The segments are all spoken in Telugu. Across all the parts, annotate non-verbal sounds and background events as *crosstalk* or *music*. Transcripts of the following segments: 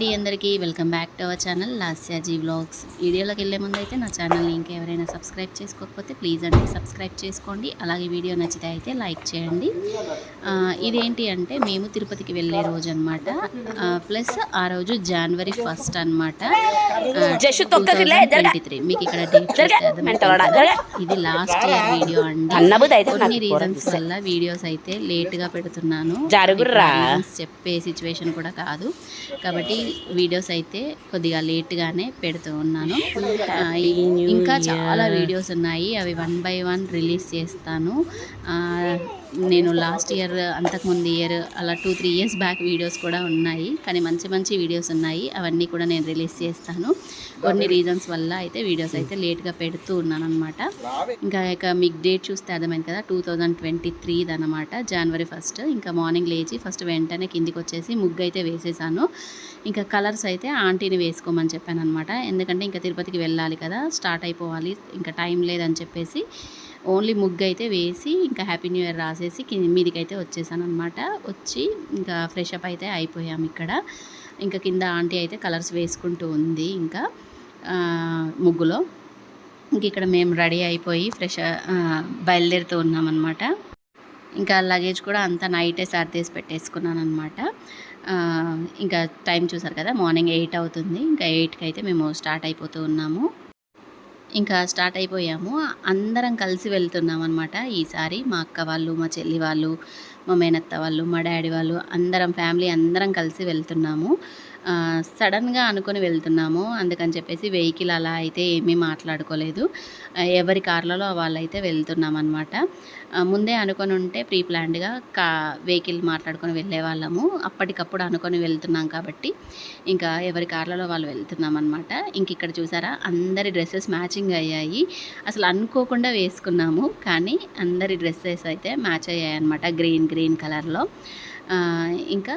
అండి అందరికీ welcome back to our channel Lasya ji vlogs. వీడియోలోకి వెళ్ళే ముందు అయితే నా ఛానల్ని ఇంకా ఎవరైనా సబ్స్క్రైబ్ చేసుకోకపోతే ప్లీజ్ అండి సబ్స్క్రైబ్ చేసుకోండి. అలాగే వీడియో నచ్చితే అయితే లైక్ చేయండి. ఇదేంటి అంటే మేము తిరుపతికి వెళ్ళే రోజు అనమాట ప్లస్ ఆ రోజు జనవరి ఫస్ట్ అనమాట తొక్కకిలే, జరగ. మీకు ఇక్కడ. ఇది లాస్ట్ ఇయర్ వీడియో అండి. కొన్ని రీజన్స్ వల్ల వీడియోస్ అయితే లేట్గా పెడుతున్నాను. చెప్పే సిచ్యువేషన్ కూడా కాదు. కాబట్టి వీడియోస్ అయితే కొద్దిగా లేట్ గానే పెడుతూ ఉన్నాను. ఇంకా చాలా వీడియోస్ ఉన్నాయి. అవి వన్ బై వన్ రిలీజ్ చేస్తాను. ఆ, నేను లాస్ట్ ఇయర్ అంతకుముందు ఇయర్ అలా two three years back videos కూడా ఉన్నాయి. కానీ మంచి మంచి వీడియోస్ ఉన్నాయి. అవన్నీ కూడా నేను రిలీజ్ చేస్తాను. కొన్ని రీజన్స్ వల్ల అయితే వీడియోస్ అయితే లేట్గా పెడుతూ ఉన్నాను అనమాట ఇంకా ఇక మీకు డేట్ చూస్తే అర్థమైంది కదా టూ థౌజండ్ ట్వంటీ త్రీది అనమాట జనవరి ఫస్ట్ ఇంకా మార్నింగ్ లేచి ఫస్ట్ వెంటనే కిందికి వచ్చేసి ముగ్గు అయితే వేసేసాను. ఇంకా కలర్స్ అయితే ఆంటీని వేసుకోమని చెప్పాను అనమాట ఎందుకంటే ఇంకా తిరుపతికి వెళ్ళాలి కదా స్టార్ట్ అయిపోవాలి. ఇంకా టైం లేదని చెప్పేసి ఓన్లీ ముగ్గు అయితే వేసి ఇంకా హ్యాపీ న్యూ ఇయర్ రాసేసి మీదికైతే మీదికి అయితే వచ్చేసాను అనమాట వచ్చి ఇంకా ఫ్రెష్ అప్ అయితే అయిపోయాం ఇక్కడ. ఇంకా కింద ఆంటీ అయితే కలర్స్ వేసుకుంటూ ఉంది ఇంకా ముగ్గులో. ఇంక ఇక్కడ మేము రెడీ అయిపోయి ఫ్రెష్ బయలుదేరుతూ ఉన్నామన్నమాట. ఇంకా లగేజ్ కూడా అంతా నైటే సర్దేసి పెట్టేసుకున్నాను అనమాట ఇంకా టైం చూసారు కదా మార్నింగ్ ఎయిట్ అవుతుంది. ఇంకా ఎయిట్కి అయితే మేము స్టార్ట్ అయిపోతూ ఉన్నాము. ఇంకా స్టార్ట్ అయిపోయాము. అందరం కలిసి వెళ్తున్నాం అనమాట ఈసారి మా అక్క వాళ్ళు మా చెల్లి వాళ్ళు మా మేనత్త వాళ్ళు మా డాడీ వాళ్ళు అందరం ఫ్యామిలీ అందరం కలిసి వెళ్తున్నాము. సడన్గా అనుకొని వెళ్తున్నాము. అందుకని చెప్పేసి వెహికల్ అలా అయితే ఏమీ మాట్లాడుకోలేదు. ఎవరి కార్లలో వాళ్ళైతే వెళ్తున్నాం అనమాట ముందే అనుకొని ఉంటే ప్రీ ప్లాన్డ్గా కా వెహికల్ మాట్లాడుకొని వెళ్ళే వాళ్ళము. అప్పటికప్పుడు అనుకొని వెళ్తున్నాం కాబట్టి ఇంకా ఎవరి కార్లలో వాళ్ళు వెళ్తున్నాం అనమాట ఇంక ఇక్కడ చూసారా అందరి డ్రెస్సెస్ మ్యాచింగ్ అయ్యాయి. అసలు అనుకోకుండా వేసుకున్నాము కానీ అందరి డ్రెస్సెస్ అయితే మ్యాచ్ అయ్యాయి అనమాట గ్రీన్ గ్రీన్ కలర్లో. ఇంకా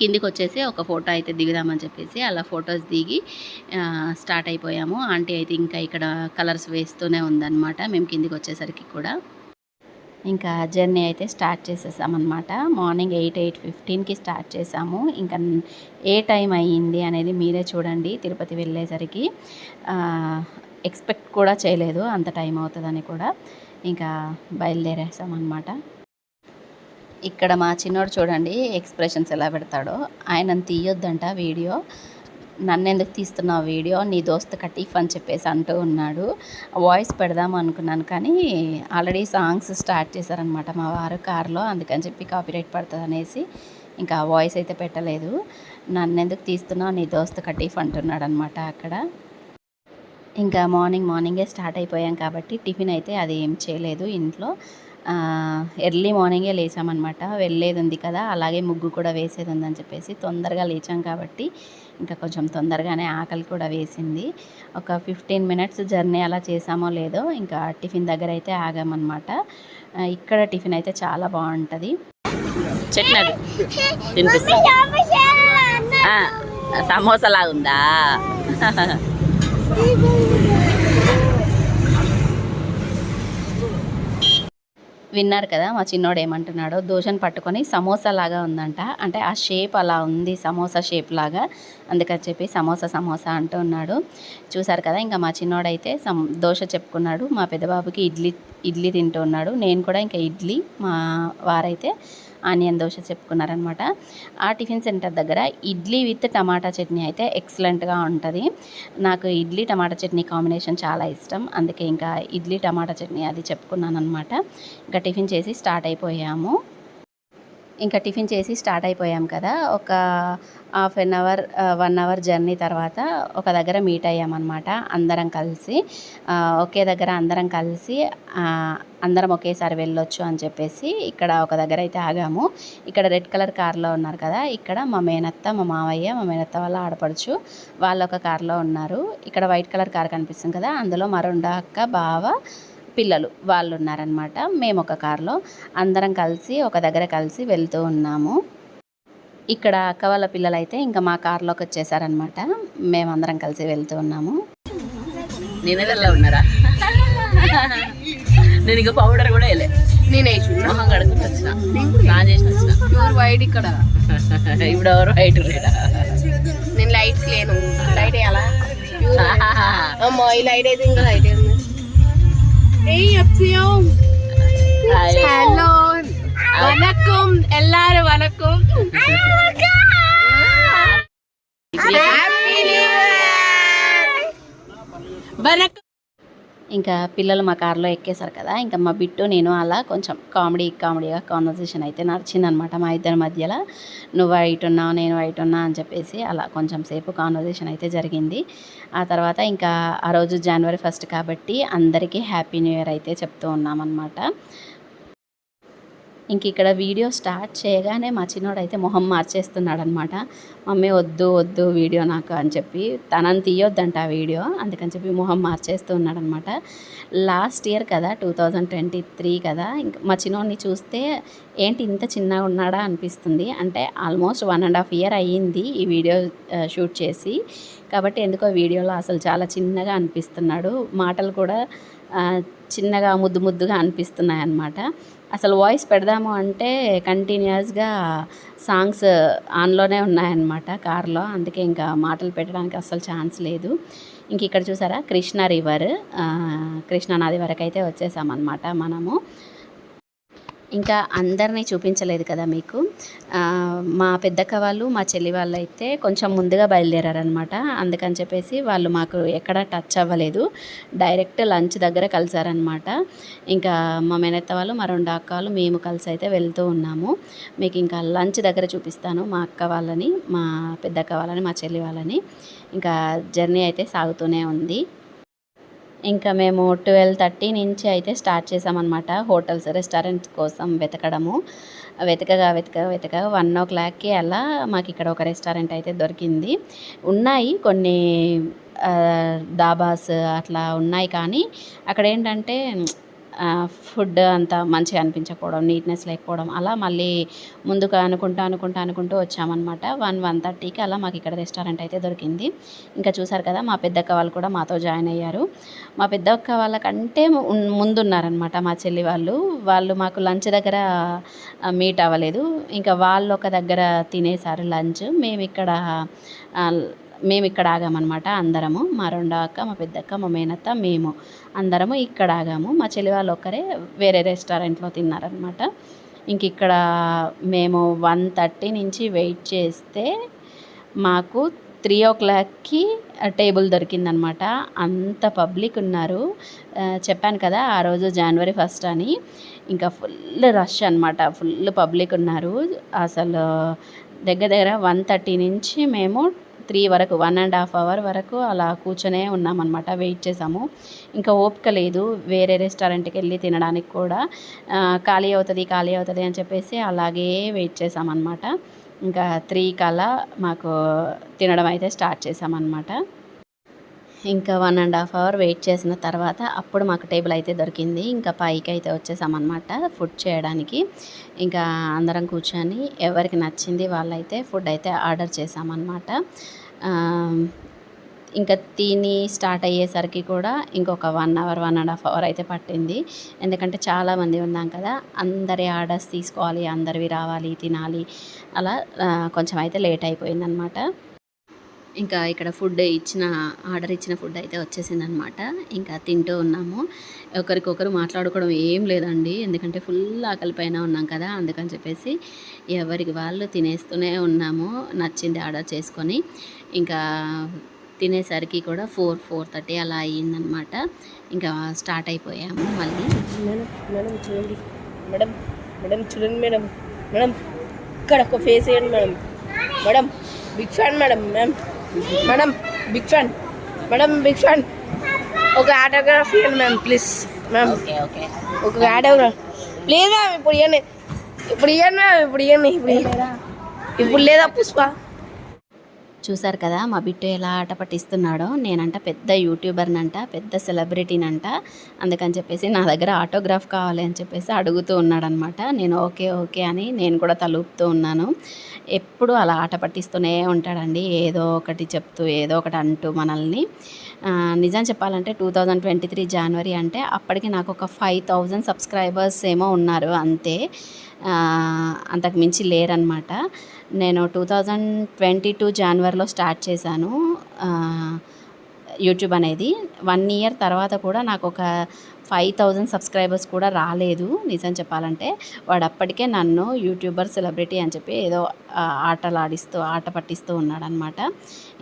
కిందికి వచ్చేసి ఒక ఫోటో అయితే దిగుదామని చెప్పేసి అలా ఫొటోస్ దిగి స్టార్ట్ అయిపోయాము. ఆంటీ అయితే ఇంకా ఇక్కడ కలర్స్ వేస్తూనే ఉందన్నమాట. మేము కిందికి వచ్చేసరికి కూడా. ఇంకా జర్నీ అయితే స్టార్ట్ చేసేసామన్నమాట. మార్నింగ్ ఎయిట్ ఎయిట్ ఫిఫ్టీన్కి స్టార్ట్ చేసాము. ఇంకా ఏ టైం అయ్యింది అనేది మీరే చూడండి. తిరుపతి వెళ్ళేసరికి ఎక్స్పెక్ట్ కూడా చేయలేదు అంత టైం అవుతుందని కూడా. ఇంకా బయలుదేరేసామన్నమాట. ఇక్కడ మా చిన్నోడు చూడండి ఎక్స్ప్రెషన్స్ ఎలా పెడతాడో. ఆయన తీయొద్దంట వీడియో. నన్ను ఎందుకు తీస్తున్నావు వీడియో? నీ దోస్త్ కటీఫ్ అని చెప్పేసి అంటూ ఉన్నాడు. వాయిస్ పెడదాం అనుకున్నాను కానీ ఆల్రెడీ సాంగ్స్ స్టార్ట్ చేశారనమాట మా వారు కార్లో. అందుకని చెప్పి కాపీరైట్ పడుతుంది అనేసి ఇంకా వాయిస్ అయితే పెట్టలేదు. నన్ను ఎందుకు తీస్తున్నావు? నీ దోస్త్ కటీఫ్ అంటున్నాడు అనమాట అక్కడ. ఇంకా మార్నింగ్ మార్నింగే స్టార్ట్ అయిపోయాం కాబట్టి టిఫిన్ అయితే అది ఏం చేయలేదు ఇంట్లో. ఎర్లీ మార్నింగే లేచామన్నమాట. వెళ్ళేది ఉంది కదా అలాగే ముగ్గు కూడా వేసేది ఉందని చెప్పేసి తొందరగా లేచాం కాబట్టి ఇంకా కొంచెం తొందరగానే ఆకలి కూడా వేసింది. ఒక ఫిఫ్టీన్ మినిట్స్ జర్నీ అలా చేసామో లేదో ఇంకా టిఫిన్ దగ్గర అయితే ఆగామన్నమాట. ఇక్కడ టిఫిన్ అయితే చాలా బాగుంటుంది. చట్నీ సమోసా లాగా విన్నారు కదా మా చిన్నోడు ఏమంటున్నాడో దోశను పట్టుకొని సమోసా లాగా ఉందంట. అంటే ఆ షేప్ అలా ఉంది సమోసా షేప్ లాగా. అందుకని చెప్పి సమోసా సమోసా అంటూ ఉన్నాడు. చూసారు కదా ఇంకా మా చిన్నోడైతే సమ్ దోశ చెప్పుకున్నాడు. మా పెద్దబాబుకి ఇడ్లీ ఇడ్లీ తింటూ ఉన్నాడు. నేను కూడా ఇంకా ఇడ్లీ మా వారైతే ఆనియన్ దోశ చెప్పుకున్నారనమాట ఆ టిఫిన్ సెంటర్ దగ్గర ఇడ్లీ విత్ టమాటా చట్నీ అయితే ఎక్సలెంట్గా ఉంటుంది. నాకు ఇడ్లీ టమాటా చట్నీ కాంబినేషన్ చాలా ఇష్టం. అందుకే ఇంకా ఇడ్లీ టమాటా చట్నీ అది చెప్పుకున్నాను అనమాట ఇంకా టిఫిన్ చేసి స్టార్ట్ అయిపోయాము. ఇంకా టిఫిన్ చేసి స్టార్ట్ అయిపోయాం కదా. ఒక half an hour one hour journey తర్వాత ఒక దగ్గర మీట్ అయ్యామన్నమాట అందరం కలిసి ఒకే దగ్గర అందరం కలిసి అందరం ఒకేసారి వెళ్ళొచ్చు అని చెప్పేసి ఇక్కడ ఒక దగ్గర అయితే ఆగాము. ఇక్కడ రెడ్ కలర్ కార్లో ఉన్నారు కదా. ఇక్కడ మా మేనత్త మా మావయ్య మా మేనత్త వాళ్ళ ఆడపడుచు వాళ్ళు ఒక కార్లో ఉన్నారు. ఇక్కడ వైట్ కలర్ కార్ కనిపిస్తుంది కదా. అందులో మా రెండో అక్క బావ పిల్లలు వాళ్ళు ఉన్నారనమాట మేము ఒక కార్లో అందరం కలిసి ఒక దగ్గర కలిసి వెళ్తూ ఉన్నాము. ఇక్కడ అక్క వాళ్ళ పిల్లలు అయితే ఇంకా మా కార్లోకి వచ్చేసారనమాట మేమందరం కలిసి వెళ్తూ ఉన్నాము. నేనేదల్లా ఉన్నారా? నేను ఇంకా పౌడర్ కూడా వేయలే. నేను మొహం కడుకుని వచ్చిన. చేసి వచ్చిన. ప్యూర్ వైట్ ఇక్కడ. ఇప్పుడు ఎవరు హైట్ రేడా నేను లైట్స్ లేను. లైట్ వేయాలా? *laughs* అమ్మో ఈ లైట్ అయితే ఇంకా light ¡Ey, acción! Ay. ¡Hello! ¡Van a com! ¡El aro, van a com! ¡Ay, acá! ¡Happy New Year! ¡Van a com! ఇంకా పిల్లలు మా కార్లో ఎక్కేశారు కదా ఇంకా మా బిట్టు నేను అలా కొంచెం కామెడీ కామెడీగా కాన్వర్సేషన్ అయితే నడిచిందనమాట మా ఇద్దరి మధ్యలో. నువ్వు వైట్ ఉన్నావు నేను వైట్ ఉన్నా అని చెప్పేసి అలా కొంచెం సేపు కాన్వర్సేషన్ అయితే జరిగింది. ఆ తర్వాత ఇంకా ఆ రోజు జనవరి ఫస్ట్ కాబట్టి అందరికీ హ్యాపీ న్యూ ఇయర్ అయితే చెప్తూ ఉన్నామన్నమాట ఇంక ఇక్కడ వీడియో స్టార్ట్ చేయగానే మా చిన్నోడైతే మొహం మార్చేస్తున్నాడు అనమాట మమ్మీ వద్దు వద్దు వీడియో నాకు అని చెప్పి. తనని తీయొద్దంట ఆ వీడియో అందుకని చెప్పి మొహం మార్చేస్తూ ఉన్నాడు అనమాట లాస్ట్ ఇయర్ కదా టూ థౌజండ్ ట్వంటీ త్రీ కదా ఇంక మా చిన్నోడిని చూస్తే ఏంటి ఇంత చిన్నగా ఉన్నాడా అనిపిస్తుంది. అంటే almost one and half year అయ్యింది ఈ వీడియో షూట్ చేసి. కాబట్టి ఎందుకో వీడియోలో అసలు చాలా చిన్నగా అనిపిస్తున్నాడు. మాటలు కూడా చిన్నగా ముద్దు ముద్దుగా అనిపిస్తున్నాయి అన్నమాట అసలు వాయిస్ పెడదాము అంటే కంటిన్యూస్గా సాంగ్స్ ఆన్లోనే ఉన్నాయన్నమాట కార్లో. అందుకే ఇంకా మాటలు పెట్టడానికి అస్సలు ఛాన్స్ లేదు. ఇంక ఇక్కడ చూసారా? కృష్ణ రివర్. కృష్ణా నది వరకు అయితే వచ్చేసామన్నమాట మనము. ఇంకా అందరినీ చూపించలేదు కదా మీకు. మా పెద్దక్క వాళ్ళు మా చెల్లి వాళ్ళు అయితే కొంచెం ముందుగా బయలుదేరారనమాట అందుకని చెప్పేసి వాళ్ళు మాకు ఎక్కడ టచ్ అవ్వలేదు. డైరెక్ట్ లంచ్ దగ్గర కలిసారనమాట ఇంకా మా మేనత్త వాళ్ళు మా రెండు అక్కలు మేము కలిసి అయితే వెళ్తూ ఉన్నాము. మీకు ఇంకా లంచ్ దగ్గర చూపిస్తాను మా అక్క వాళ్ళని మా పెద్దక్క వాళ్ళని మా చెల్లి వాళ్ళని. ఇంకా జర్నీ అయితే సాగుతూనే ఉంది. ఇంకా మేము ట్వెల్వ్ థర్టీ నుంచి అయితే స్టార్ట్ చేసామన్నమాట హోటల్స్ రెస్టారెంట్స్ కోసం వెతకడము. వెతకగా వెతక వెతక వన్ ఓ క్లాక్కి అలా మాకు ఇక్కడ ఒక రెస్టారెంట్ అయితే దొరికింది. ఉన్నాయి కొన్ని ఆ, దాబాస్ అట్లా ఉన్నాయి కానీ అక్కడ ఏంటంటే ఫుడ్ అంత మంచిగా అనిపించకపోవడం నీట్నెస్ లేకపోవడం అలా మళ్ళీ ముందుకు అనుకుంటూ అనుకుంటూ అనుకుంటూ వచ్చామన్నమాట. వన్ వన్ థర్టీకి అలా మాకు ఇక్కడ రెస్టారెంట్ అయితే దొరికింది. ఇంకా చూసారు కదా మా పెద్దక్క వాళ్ళు కూడా మాతో జాయిన్ అయ్యారు. మా పెద్దక్క వాళ్ళకంటే ముందున్నారనమాట మా చెల్లి వాళ్ళు. వాళ్ళు మాకు లంచ్ దగ్గర మీట్ అవ్వలేదు. ఇంకా వాళ్ళు ఒక దగ్గర తినేసారు లంచ్. మేము ఇక్కడ మేము ఇక్కడ ఆగామన్నమాట. అందరము మా రెండో అక్క మా పెద్దక్క మా మేనత్త మేము అందరము ఇక్కడ ఆగాము. మా చెల్లి వాళ్ళు ఒక్కరే వేరే రెస్టారెంట్లో తిన్నారనమాట ఇంక ఇక్కడ మేము వన్ థర్టీ నుంచి వెయిట్ చేస్తే మాకు త్రీ ఓ క్లాక్కి టేబుల్ దొరికిందనమాట అంత పబ్లిక్ ఉన్నారు. చెప్పాను కదా ఆ రోజు జనవరి ఫస్ట్ అని. ఇంకా ఫుల్ రష్ అనమాట ఫుల్ పబ్లిక్ ఉన్నారు. అసలు దగ్గర దగ్గర వన్ థర్టీ నుంచి మేము త్రీ వరకు వన్ అండ్ హాఫ్ అవర్ వరకు అలా కూర్చొనే ఉన్నామన్నమాట వెయిట్ చేసాము ఇంకా ఓపిక లేదు వేరే రెస్టారెంట్కి వెళ్ళి తినడానికి కూడా. ఖాళీ అవుతుంది ఖాళీ అవుతుంది అని చెప్పేసి అలాగే వెయిట్ చేసామన్నమాట ఇంకా త్రీ కల్లా మాకు తినడం అయితే స్టార్ట్ చేసామన్నమాట ఇంకా one and half hour wait చేసిన తర్వాత అప్పుడు మాకు టేబుల్ అయితే దొరికింది. ఇంకా పైకి అయితే వచ్చేసామన్నమాట ఫుడ్ చేయడానికి. ఇంకా అందరం కూర్చొని ఎవరికి నచ్చింది వాళ్ళైతే ఫుడ్ అయితే ఆర్డర్ చేసామన్నమాట. ఇంకా తిని స్టార్ట్ అయ్యేసరికి కూడా ఇంకొక one hour one and half hour అయితే పట్టింది. ఎందుకంటే చాలామంది ఉన్నాం కదా అందరి ఆర్డర్స్ తీసుకోవాలి అందరివి రావాలి తినాలి అలా కొంచెం అయితే లేట్ అయిపోయిందనమాట ఇంకా ఇక్కడ ఫుడ్ ఇచ్చిన ఆర్డర్ ఇచ్చిన ఫుడ్ అయితే వచ్చేసింది అనమాట ఇంకా తింటూ ఉన్నాము. ఒకరికొకరు మాట్లాడుకోవడం ఏం లేదండి. ఎందుకంటే ఫుల్ ఆకలి పైన ఉన్నాం కదా అందుకని చెప్పేసి ఎవరికి వాళ్ళు తినేస్తూనే ఉన్నాము నచ్చింది ఆర్డర్ చేసుకొని. ఇంకా తినేసరికి కూడా ఫోర్ ఫోర్ థర్టీ అలా అయ్యిందనమాట. ఇంకా స్టార్ట్ అయిపోయాము మళ్ళీ. మేడం మేడం చూడండి. మేడం మేడం చూడండి మేడం. మేడం ఇక్కడ ఒక ఫేస్ వేయండి madam. Madam big fan madam. Ma'am madam big fan madam big fan ఒక ఆటోగ్రాఫ్ ఇవ్వండి ma'am please ma'am okay okay ఒక ఆటోగ్రాఫ్ ప్లీజ్ మ్యామ్ ఇప్పుడు ఇవ్వండి ఇప్పుడు ఇవ్వండి మ్యామ్ ఇప్పుడు ఇవ్వండి ఇప్పుడు. ఇప్పుడు లేదా పుష్ప? చూసారు కదా మా బిట్టు ఎలా ఆట పట్టిస్తున్నాడో. నేనంట పెద్ద యూట్యూబర్నంట పెద్ద సెలబ్రిటీనంట. అందుకని చెప్పేసి నా దగ్గర ఆటోగ్రాఫ్ కావాలి అని చెప్పేసి అడుగుతూ ఉన్నాడనమాట. నేను ఓకే ఓకే అని నేను కూడా తలుపుతూ ఉన్నాను. ఎప్పుడు అలా ఆట పట్టిస్తూనే ఉంటాడండి. ఏదో ఒకటి చెప్తూ ఏదో ఒకటి అంటూ మనల్ని. నిజం చెప్పాలంటే టూ థౌజండ్ ట్వంటీ త్రీ జనవరి అంటే అప్పటికి నాకు ఒక ఫైవ్ థౌజండ్ సబ్స్క్రైబర్స్ ఏమో ఉన్నారు అంతే. అంతకుమించి అంతకు మించి లేరనమాట. నేను టూ థౌజండ్ ట్వంటీ టూ జనవరిలో స్టార్ట్ చేశాను యూట్యూబ్ అనేది. వన్ ఇయర్ తర్వాత కూడా నాకు ఒక ఫైవ్ థౌజండ్ సబ్స్క్రైబర్స్ కూడా రాలేదు నిజం చెప్పాలంటే. వాడు అప్పటికే నన్ను యూట్యూబర్ సెలబ్రిటీ అని చెప్పి ఏదో ఆటలు ఆడిస్తూ ఆట పట్టిస్తూ ఉన్నాడనమాట.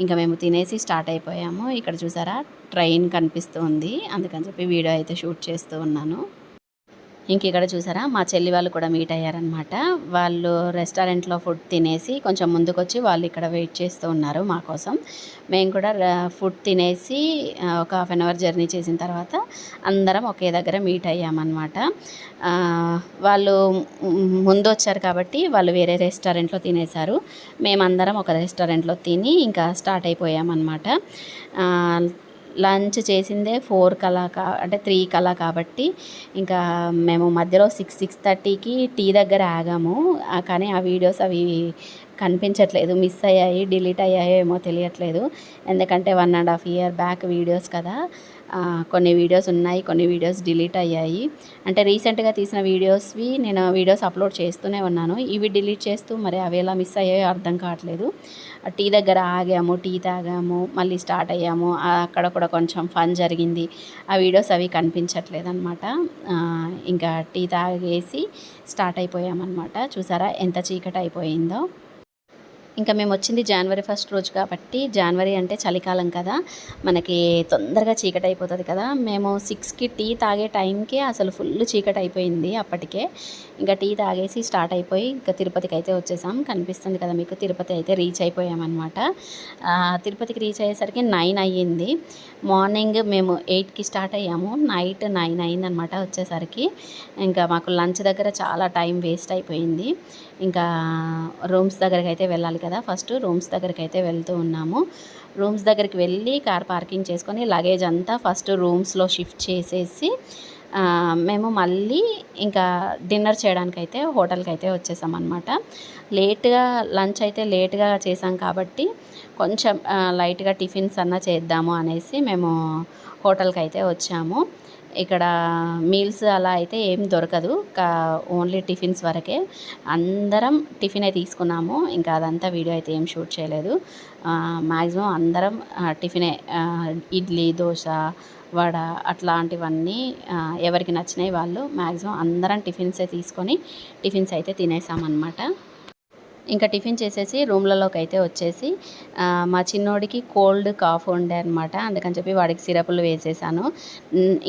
ఇంకా మేము తినేసి స్టార్ట్ అయిపోయాము. ఇక్కడ చూసారా ట్రైన్ కనిపిస్తూ ఉంది. అందుకని చెప్పి వీడియో అయితే షూట్ చేస్తూ ఉన్నాను. ఇంక ఇక్కడ చూసారా? మా చెల్లి వాళ్ళు కూడా మీట్ అయ్యారనమాట వాళ్ళు రెస్టారెంట్లో ఫుడ్ తినేసి కొంచెం ముందుకొచ్చి వాళ్ళు ఇక్కడ వెయిట్ చేస్తూ ఉన్నారు మా కోసం. మేము కూడా ఫుడ్ తినేసి ఒక హాఫ్ అన్ అవర్ జర్నీ చేసిన తర్వాత అందరం ఒకే దగ్గర మీట్ అయ్యామన్నమాట. వాళ్ళు ముందు వచ్చారు కాబట్టి వాళ్ళు వేరే రెస్టారెంట్లో తినేశారు. మేమందరం ఒక రెస్టారెంట్లో తిని ఇంకా స్టార్ట్ అయిపోయామన్నమాట. లంచ్ చేసిందే ఫోర్ కలా కా అంటే త్రీ కలా కాబట్టి ఇంకా మేము మధ్యలో సిక్స్ సిక్స్ థర్టీకి టీ దగ్గర ఆగాము. కానీ ఆ వీడియోస్ అవి కనిపించట్లేదు. మిస్ అయ్యాయి డిలీట్ అయ్యాయేమో తెలియట్లేదు. ఎందుకంటే one and half year back videos కదా. కొన్ని వీడియోస్ ఉన్నాయి కొన్ని వీడియోస్ డిలీట్ అయ్యాయి. అంటే రీసెంట్గా తీసిన వీడియోస్వి నేను వీడియోస్ అప్లోడ్ చేస్తూనే ఉన్నాను. ఇవి డిలీట్ చేస్తూ మరి అవి ఎలా మిస్ అయ్యాయో అర్థం కావట్లేదు. టీ దగ్గర ఆగాము టీ తాగాము మళ్ళీ స్టార్ట్ అయ్యాము. అక్కడ కూడా కొంచెం ఫన్ జరిగింది. ఆ వీడియోస్ అవి కనిపించట్లేదు అనమాట ఇంకా టీ తాగేసి స్టార్ట్ అయిపోయామన్నమాట. చూసారా ఎంత చీకటి అయిపోయిందో. ఇంకా మేము వచ్చింది జనవరి ఫస్ట్ రోజు కాబట్టి జనవరి అంటే చలికాలం కదా. మనకి తొందరగా చీకటి అయిపోతుంది కదా. మేము సిక్స్కి టీ తాగే టైంకి అసలు ఫుల్ చీకటి అయిపోయింది అప్పటికే. ఇంకా టీ తాగేసి స్టార్ట్ అయిపోయి ఇంకా తిరుపతికి అయితే వచ్చేసాం. కనిపిస్తుంది కదా మీకు తిరుపతి అయితే రీచ్ అయిపోయామన్నమాట. తిరుపతికి రీచ్ అయ్యేసరికి నైన్ అయ్యింది. మార్నింగ్ మేము ఎయిట్కి స్టార్ట్ అయ్యాము. నైట్ నైన్ అయిందనమాట వచ్చేసరికి. ఇంకా మాకు లంచ్ దగ్గర చాలా టైం వేస్ట్ అయిపోయింది. ఇంకా రూమ్స్ దగ్గరికి అయితే వెళ్ళాలి కదా ఫస్ట్ రూమ్స్ దగ్గరికి అయితే వెళ్తూ ఉన్నాము. రూమ్స్ దగ్గరికి వెళ్ళి కార్ పార్కింగ్ చేసుకొని లగేజ్ అంతా ఫస్ట్ రూమ్స్లో షిఫ్ట్ చేసేసి మేము మళ్ళీ ఇంకా డిన్నర్ చేయడానికి అయితే హోటల్కి అయితే వచ్చేసాం అనమాట లేట్గా లంచ్ అయితే లేట్గా చేసాం కాబట్టి కొంచెం లైట్గా టిఫిన్స్ అన్నా చేద్దాము అనేసి మేము హోటల్కి అయితే వచ్చాము. ఇక్కడ మీల్స్ అలా అయితే ఏం దొరకదు. కా ఓన్లీ టిఫిన్స్ వరకే. అందరం టిఫినే తీసుకున్నాము. ఇంకా అదంతా వీడియో అయితే ఏం షూట్ చేయలేదు. మ్యాక్సిమం అందరం టిఫినే ఇడ్లీ దోశ వడ అట్లాంటివన్నీ ఎవరికి నచ్చినాయి వాళ్ళు మ్యాక్సిమం అందరం టిఫిన్సే తీసుకొని టిఫిన్స్ అయితే తినేసామన్నమాట. ఇంకా టిఫిన్ చేసేసి రూమ్లలోకి అయితే వచ్చేసి మా చిన్నోడికి కోల్డ్ కాఫ్ ఉండే అనమాట అందుకని చెప్పి వాడికి సిరపులు వేసేసాను.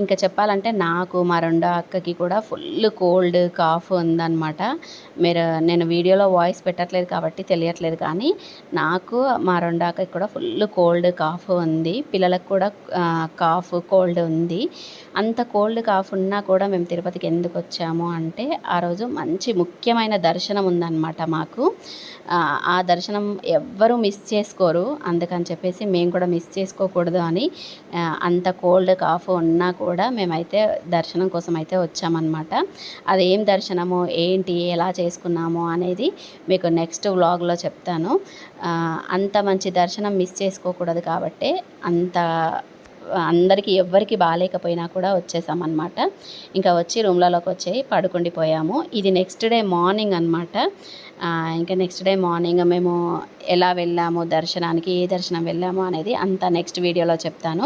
ఇంకా చెప్పాలంటే నాకు మా రెండో అక్కకి కూడా ఫుల్ కోల్డ్ కాఫ్ ఉందన్నమాట. మీరు నేను వీడియోలో వాయిస్ పెట్టట్లేదు కాబట్టి తెలియట్లేదు కానీ నాకు మా రెండో అక్కకి కూడా ఫుల్ కోల్డ్ కాఫ్ ఉంది. పిల్లలకు కూడా కాఫ్ కోల్డ్ ఉంది. అంత కోల్డ్ కాఫ్ ఉన్నా కూడా మేము తిరుపతికి ఎందుకు వచ్చాము అంటే ఆ రోజు మంచి ముఖ్యమైన దర్శనం ఉందన్నమాట మాకు. ఆ, దర్శనం ఎవ్వరూ మిస్ చేసుకోరు. అందుకని చెప్పేసి మేము కూడా మిస్ చేసుకోకూడదు అని అంత కోల్డ్ కాఫ్ ఉన్నా కూడా మేమైతే దర్శనం కోసం అయితే వచ్చామన్నమాట. అది ఏం దర్శనము? ఏంటి? ఎలా చేసుకున్నాము? అనేది మీకు నెక్స్ట్ వ్లాగ్లో చెప్తాను. అంత మంచి దర్శనం మిస్ చేసుకోకూడదు కాబట్టి అంత అందరికీ ఎవ్వరికి బాగాలేకపోయినా కూడా వచ్చేసామన్నమాట. ఇంకా వచ్చి రూమ్లలోకి వచ్చి పడుకుండిపోయాము. ఇది నెక్స్ట్ డే మార్నింగ్ అనమాట ఇంకా నెక్స్ట్ డే మార్నింగ్ మేము ఎలా వెళ్ళాము దర్శనానికి ఏ దర్శనం వెళ్ళాము అనేది అంతా నెక్స్ట్ వీడియోలో చెప్తాను.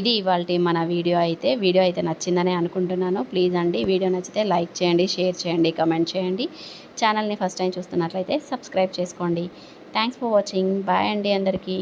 ఇది ఇవాళ మన వీడియో అయితే. వీడియో అయితే నచ్చిందని అనుకుంటున్నాను. ప్లీజ్ అండి వీడియో నచ్చితే లైక్ చేయండి షేర్ చేయండి కమెంట్ చేయండి. ఛానల్ని ఫస్ట్ టైం చూస్తున్నట్లయితే సబ్స్క్రైబ్ చేసుకోండి. థ్యాంక్స్ ఫర్ వాచింగ్ బాయ్ అండి అందరికీ.